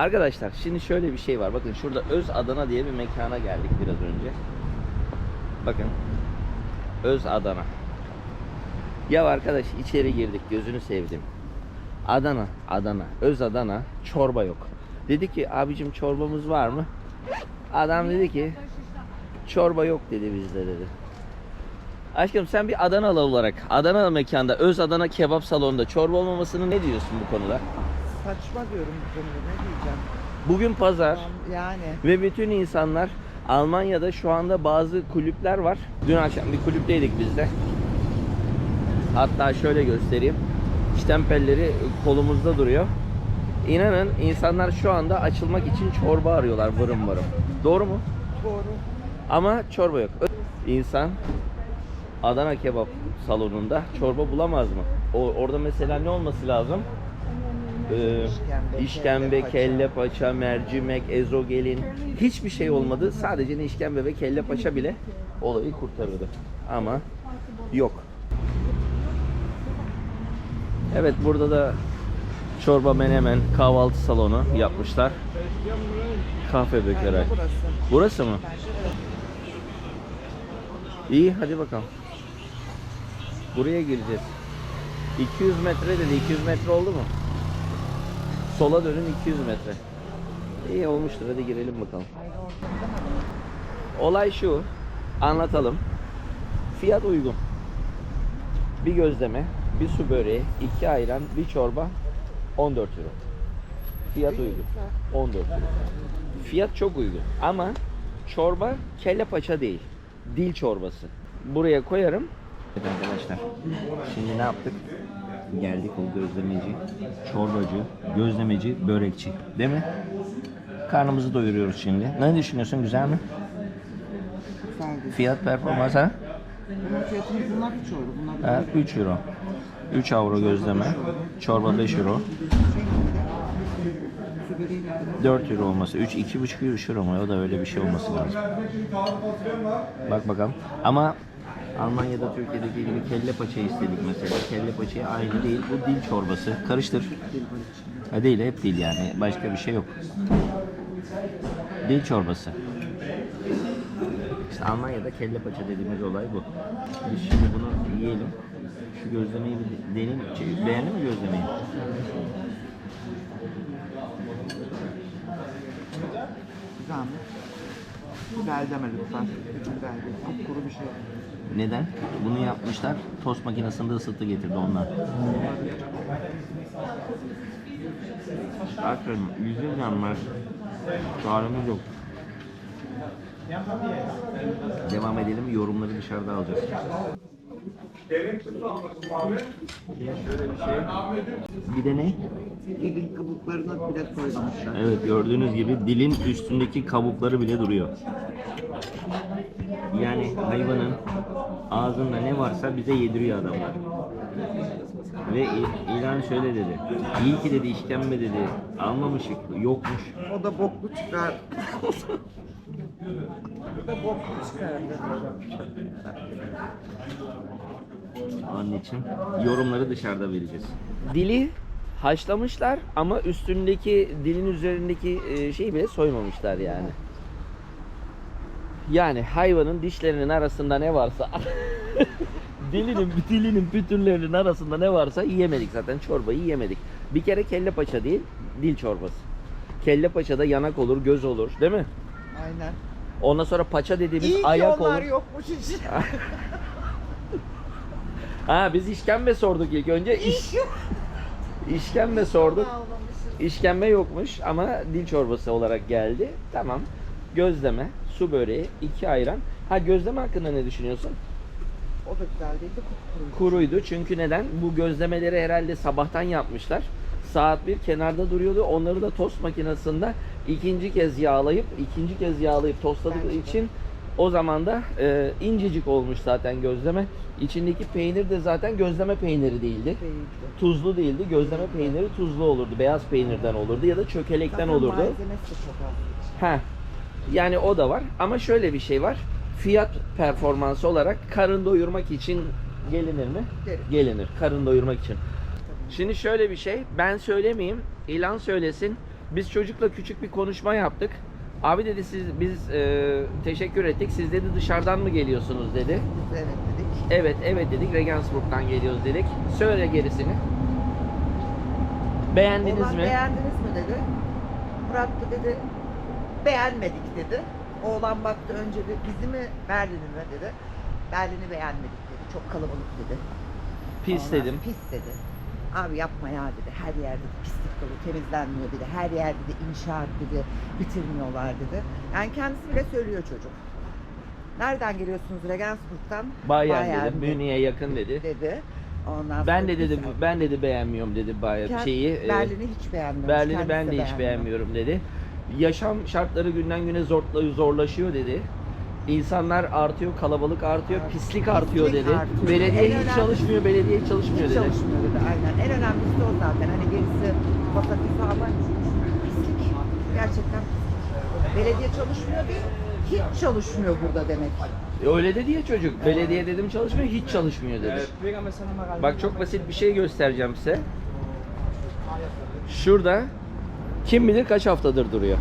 Arkadaşlar şimdi şöyle bir şey var. Bakın şurada Öz Adana diye bir mekana geldik biraz önce. Bakın. Öz Adana. Ya arkadaş içeri girdik gözünü sevdim. Adana, Adana, Öz Adana çorba yok. Dedi ki abicim çorbamız var mı? Adam dedi ki çorba yok dedi bizde dedi. Aşkım sen bir Adanalı olarak Adana mekanda Öz Adana kebap salonunda çorba olmamasını ne diyorsun bu konuda? Saçma diyorum bu konuda ne diyeceğim. Bugün pazar Yani ve bütün insanlar Almanya'da şu anda bazı kulüpler var. Dün akşam bir kulüpteydik biz de. Hatta şöyle göstereyim. Stempelleri kolumuzda duruyor. İnanın insanlar şu anda açılmak için çorba arıyorlar vırım vırım. Doğru mu? doğru. Ama çorba yok. İnsan Adana kebap salonunda çorba bulamaz mı? O orada mesela ne olması lazım? Ee, İşkembe, işkembe, kelle paça. kelle paça, mercimek, ezogelin hiçbir şey olmadı. Sadece ne işkembe ve kelle paça bile olayı kurtarırdı. Ama yok. Evet burada da çorba menemen kahvaltı salonu yapmışlar. Kahve dökerek. Burası. Burası mı? İyi hadi bakalım. Buraya gireceğiz. 200 metre dedi. 200 metre oldu mu? Sola dönün 200 metre. İyi olmuştur. Hadi girelim bakalım. Olay şu. Anlatalım. Fiyat uygun. Bir gözleme, bir su böreği, iki ayran, bir çorba 14 euro. Fiyat uygun. 14 euro. Fiyat çok uygun ama çorba kelle paça değil. Dil çorbası. Buraya koyarım. Evet arkadaşlar. Şimdi ne yaptık? Geldik o gözlemeci, çorbacı, gözlemeci, börekçi. Değil mi? Karnımızı doyuruyoruz şimdi. Ne düşünüyorsun? Güzel mi? Güzeldi. Fiyat performans ha? Bunun bunlar 3 euro. Bunlar Ha, 3 euro. 3 avro gözleme. Çorba 5 euro. su böreği ne kadar? 4 euro olması. 3 2,5 euro mu? O da öyle bir şey olması lazım. Bak bakalım. Ama Almanya'da Türkiye'deki gibi kelle paça istedik mesela. Kelle paçayı aynı değil. Bu dil çorbası. Karıştır. Ha değil hep dil yani. Başka bir şey yok. Dil çorbası. İşte Almanya'da kelle paça dediğimiz olay bu. Biz şimdi bunu yiyelim. Şu gözlemeyi bir deneyelim. Şey, Beğendin mi gözlemeyi? Güzel mi? Güzel deme lütfen. Güzel değil. Kupkuru bir şey. Neden? Bunu yapmışlar. Tost makinesinde ısıttı getirdi onlar. Aferin. Yüzüm yanmaz. Çağrımız yok. Devam edelim. Yorumları dışarıda alacağız. Bir de ne? Dilin kabuklarına bile koymamışlar. Evet gördüğünüz gibi dilin üstündeki kabukları bile duruyor. Yani hayvanın ağzında ne varsa bize yediriyor adamlar. Ve il- ilan şöyle dedi. İyi ki dedi işkembe dedi. Almamışık yokmuş. O da boklu çıkar. Onun için yorumları dışarıda vereceğiz. Dili haşlamışlar ama üstündeki dilin üzerindeki e, şeyi bile soymamışlar yani. Yani hayvanın dişlerinin arasında ne varsa dilinin dilinin pütürlerinin arasında ne varsa yiyemedik zaten çorbayı yiyemedik. Bir kere kelle paça değil, dil çorbası. Kelle paçada yanak olur, göz olur, değil mi? Aynen. Ondan sonra paça dediğimiz İyi ki ayak onlar olur. yokmuş hiç. Ha biz işkembe sorduk ilk önce. İş, işkembe sorduk. İşkembe yokmuş ama dil çorbası olarak geldi. Tamam. Gözleme, su böreği, iki ayran. Ha gözleme hakkında ne düşünüyorsun? O da güzel değildi. Kuruydu çünkü neden? Bu gözlemeleri herhalde sabahtan yapmışlar. Saat bir kenarda duruyordu. Onları da tost makinesinde ikinci kez yağlayıp, ikinci kez yağlayıp tostladığı Bence de. için o zaman da e, incecik olmuş zaten gözleme. İçindeki peynir de zaten gözleme peyniri değildi. Değildi. Tuzlu değildi. Gözleme peyniri tuzlu olurdu. Beyaz peynirden olurdu ya da çökelekten Zaten olurdu. malzemesi de çok az. Ha. Yani o da var. Ama şöyle bir şey var. Fiyat performansı olarak karın doyurmak için gelinir mi? Gelir. Gelinir. Karın doyurmak için. Şimdi şöyle bir şey. Ben söylemeyeyim. İlan söylesin. Biz çocukla küçük bir konuşma yaptık. Abi dedi siz biz e, teşekkür ettik. Siz dedi dışarıdan mı geliyorsunuz dedi. Biz evet dedik. Evet evet dedik Regensburg'dan geliyoruz dedik. Söyle gerisini. Beğendiniz Oğlan mi? beğendiniz mi dedi. Murat da dedi beğenmedik dedi. Oğlan baktı önce bir bizi mi Berlin'i mi dedi. Berlin'i beğenmedik dedi. Çok kalabalık dedi. Pis Ondan dedim. sonra Pis dedi. Abi yapma ya dedi. Her yer dedi pislik dolu temizlenmiyor dedi. Her yer dedi inşaat dedi. Bitirmiyorlar dedi. Yani kendisi bile söylüyor çocuk. Nereden geliyorsunuz Regensburg'dan? Bayern Bayern dedim. Münih'e yakın dedi. dedi. Ondan Ben de dedim biz- ben dedi beğenmiyorum dedi Kend- şeyi. e, Berlin'i hiç beğenmiyormuş. Berlin'i ben de hiç beğenmiyor. beğenmiyorum dedi. Yaşam şartları günden güne zorla- zorlaşıyor dedi. İnsanlar artıyor, kalabalık artıyor, Evet. pislik artıyor Pislik dedi. artıyor. Belediye En hiç önemli- çalışmıyor, belediye hiç çalışmıyor Hiç dedi. çalışmıyor dedi aynen. En önemlisi de o zaten. Hani birisi pasatifi ama pislik. Gerçekten. Belediye çalışmıyor değil, hiç çalışmıyor burada demek. E, Öyle dedi ya çocuk. Belediye dedim çalışmıyor, hiç çalışmıyor dedi. Bak çok basit bir şey göstereceğim size. Şurada kim bilir kaç haftadır duruyor.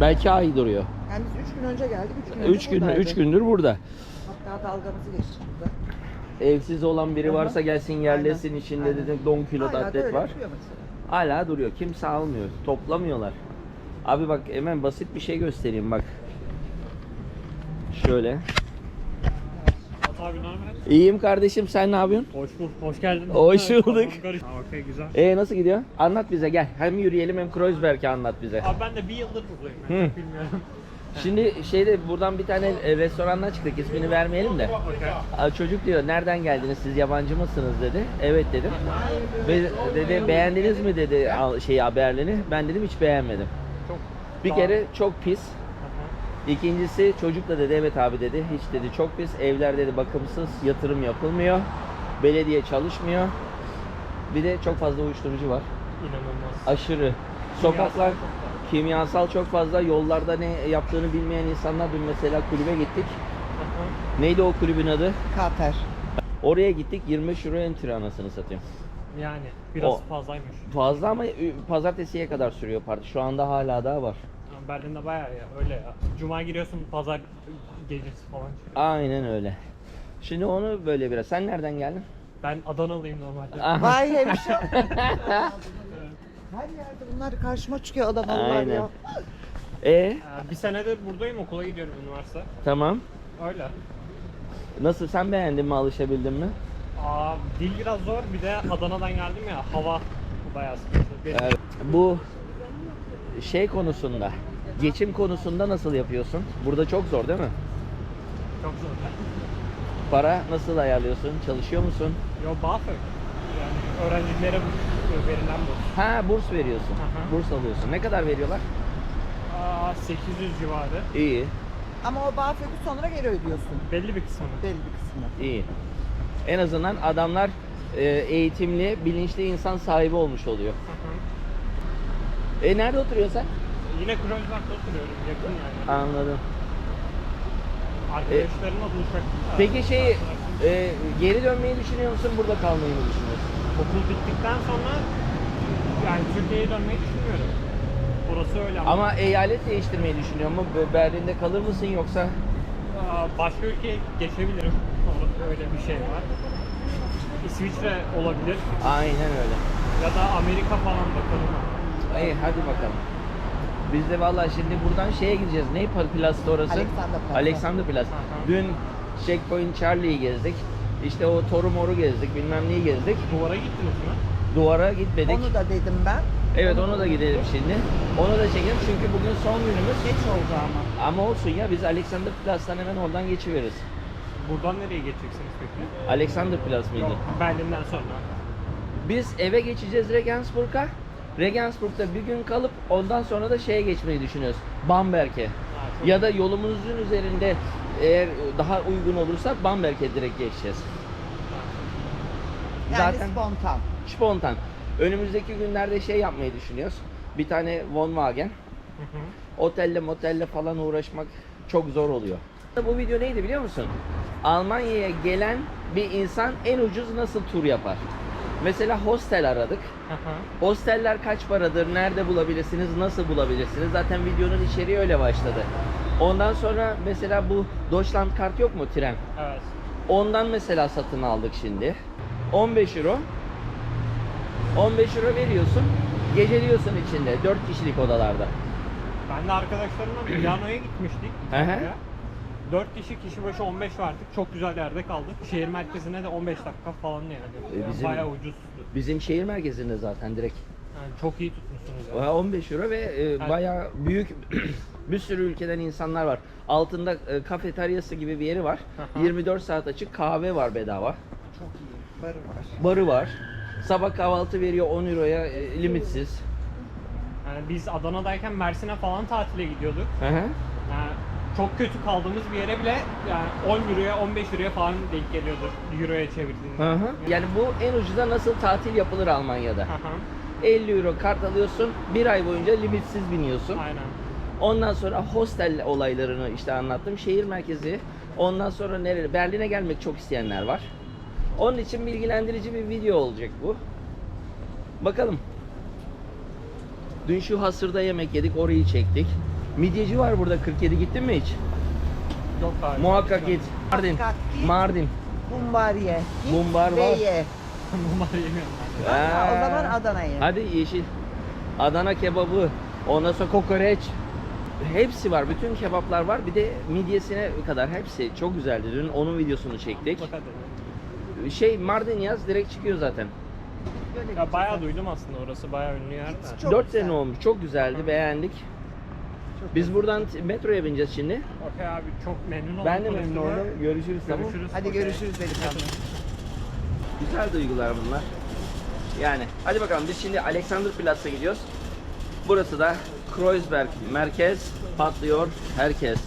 Belki ay duruyor. Yani biz üç gün önce geldik, üç gün önce 3 gün buradaydı. 3 gündür burada. Hatta dalgamızı geçtik burada. Evsiz olan biri Aha. varsa gelsin yerlesin Aynen. içinde Aynen. dedim 10 kilo da Hala da atlet öyle var. duruyor mesela. Hala duruyor. Kimse almıyor. Toplamıyorlar. Abi bak hemen basit bir şey göstereyim bak. Şöyle. Abi ne haber? İyiyim kardeşim sen ne yapıyorsun? Hoş bulduk, hoş geldin. Hoş bulduk. Kafam karıştı. Ha, Okey güzel. Ee nasıl gidiyor? Anlat bize gel. Hem yürüyelim hem Kreuzberg'i anlat bize. Abi ben de bir yıldır buradayım. Ben Hı. çok bilmiyorum. Şimdi şeyde buradan bir tane e, restorandan çıktık. ismini vermeyelim de. Aa, Çocuk diyor nereden geldiniz siz yabancı mısınız dedi. Evet dedim. Ve dedi beğendiniz mi dedi al- şeyi Berlin'i. Ben dedim hiç beğenmedim. Çok Bir kere çok pis. İkincisi çocuk da dedi evet abi dedi hiç dedi çok pis evler dedi bakımsız yatırım yapılmıyor belediye çalışmıyor bir de çok fazla uyuşturucu var İnanılmaz. aşırı sokaklar Kimyasal çok fazla. yollarda ne yaptığını bilmeyen insanlar dün mesela kulübe gittik neydi o kulübün adı Kater. oraya gittik 25 euro entry anasını satayım Yani biraz O- fazlaymış. fazla ama pazartesiye kadar sürüyor parti şu anda hala daha var Yani Berlin'de bayağı ya öyle ya. Cuma giriyorsun pazar gecesi falan çıkıyor. aynen öyle şimdi onu böyle biraz sen nereden geldin Ben Adanalıyım normalde. Vay hemşire. Her yerde bunlar karşıma çıkıyor Adanalılar Aynen. ya. E Ee, bir senedir buradayım okula gidiyorum üniversite. tamam Öyle. Nasıl sen beğendin mi alışabildin mi? Aa, dil biraz zor bir de Adana'dan geldim ya hava bayağı sıkıntı. Benim Evet. Bu şey konusunda, geçim konusunda nasıl yapıyorsun? Burada çok zor değil mi? çok zor. Para nasıl ayarlıyorsun? Çalışıyor musun? Yo BAföG. Yani öğrencilere verilen bu. Ha burs veriyorsun. Aha. Burs alıyorsun. Ne kadar veriyorlar? Aa, 800 civarı. İyi, Ama o BAföG'ü sonra geri ödüyorsun. Belli bir kısmını. Belli bir kısmını. iyi. En azından adamlar e, eğitimli, bilinçli insan sahibi olmuş oluyor. Hı hı. E nerede oturuyorsun sen? Yine Kreuzberg'de oturuyorum yakın yani. Anladım. Arkadaşlarımla buluşacaktım da. Peki şey e, geri dönmeyi düşünüyor musun? Burada kalmayı mı düşünüyorsun? Okul bittikten sonra yani Türkiye'ye dönmeyi düşünmüyorum. Burası öyle ama, Ama eyalet değiştirmeyi düşünüyor mu? Be- Berlin'de kalır mısın yoksa? Aa, başka ülkeye geçebilirim. Orada öyle bir şey var. İsviçre olabilir Aynen öyle. ya da Amerika falan bakalım. İyi hadi bakalım. Biz de vallahi şimdi buradan şeye gideceğiz. Ne Plaza orası? Alexanderplatz. Alexanderplatz. Dün Checkpoint Charlie'yi gezdik. İşte o Toru Mor'u gezdik, bilmem neyi gezdik. Duvara gittiniz mi? Duvara gitmedik. Onu da dedim ben. Evet onu da gidelim şimdi. Onu da çekelim çünkü bugün son günümüz. Geç oldu ama. Ama olsun ya biz Alexanderplatz'tan hemen oradan geçiveririz. Buradan nereye geçeceksiniz peki? Alexanderplatz mıydı? Yok, Berlin'den sonra. Biz eve geçeceğiz Regensburg'a. Regensburg'da bir gün kalıp ondan sonra da şeye geçmeyi düşünüyoruz. Bamberg'e. Ya da yolumuzun üzerinde eğer daha uygun olursa Bamberg'e direkt geçeceğiz. Yani Zaten- spontan. Spontan. Önümüzdeki günlerde şey yapmayı düşünüyoruz. Bir tane Volkswagen. Hı hı. Otelle motelle falan uğraşmak çok zor oluyor. Bu video neydi biliyor musun? Almanya'ya gelen bir insan en ucuz nasıl tur yapar? Mesela hostel aradık. Hı hı. Hosteller kaç paradır, nerede bulabilirsiniz, nasıl bulabilirsiniz? Zaten videonun içeriği öyle başladı. Ondan sonra mesela bu Deutschland kart yok mu tren? evet. Ondan mesela satın aldık şimdi. 15 euro. 15 euro veriyorsun. Geceliyorsun içinde 4 kişilik odalarda. Ben de arkadaşlarımla Milano'ya gitmiştik. İtalya'ya. 4 kişi kişi başı 15 verdik. Çok güzel yerde kaldık. Şehir merkezine de 15 dakika falan yani. E, Yani bizim- Bayağı ucuz. Bizim şehir merkezinde zaten direkt. Yani çok iyi tutmuşsunuz. Yani. Oha, 15 euro ve e, bayağı büyük bir sürü ülkeden insanlar var. Altında e, kafeteryası gibi bir yeri var. Aha. 24 saat açık kahve var bedava. Çok iyi. Barı var. Barı var. Sabah kahvaltı veriyor 10 euroya e, limitsiz. Yani biz Adana'dayken Mersin'e falan tatile gidiyorduk. Hı hı. Yani çok kötü kaldığımız bir yere bile yani 10 euroya 15 euroya falan denk geliyordu euroya çevirdiğinde. Hı hı. Yani bu en ucuza nasıl tatil yapılır Almanya'da. Hı hı. 50 euro kart alıyorsun, bir ay boyunca limitsiz biniyorsun. Aynen. Ondan sonra hostel olaylarını işte anlattım. Şehir merkezi. Ondan sonra nereye? Berlin'e gelmek çok isteyenler var. Onun için bilgilendirici bir video olacak bu. Bakalım. Dün şu hasırda yemek yedik, orayı çektik. Midyeci var burada 47 gittin mi hiç? Yok abi. Muhakkak git. Mardin. Git. Mardin. Bumbariye. Bumbar var. Bunları yemiyorum ben. Ha, o zaman Adana'yı. Hadi yeşil. Adana kebabı. Ondan sonra kokoreç. Hepsi var. Bütün kebaplar var. Bir de midyesine kadar hepsi. Çok güzeldi. Dün onun videosunu çektik. Mutlaka. Şey Mardin yaz direkt çıkıyor zaten. Böyle Ya bayağı duydum aslında orası bayağı ünlü yer de. Çok 4 güzel. sene olmuş. Çok güzeldi. Beğendik. Çok Biz buradan t- metroya bineceğiz şimdi. Okey abi çok memnun oldum. Ben de memnun konuştuğuma. oldum. Görüşürüz. tamam. Görüşürüz. Hadi Okey. görüşürüz delikanlı. Güzel duygular bunlar. Yani hadi bakalım biz şimdi Alexanderplatz'a gidiyoruz. Burası da Kreuzberg merkez patlıyor herkes.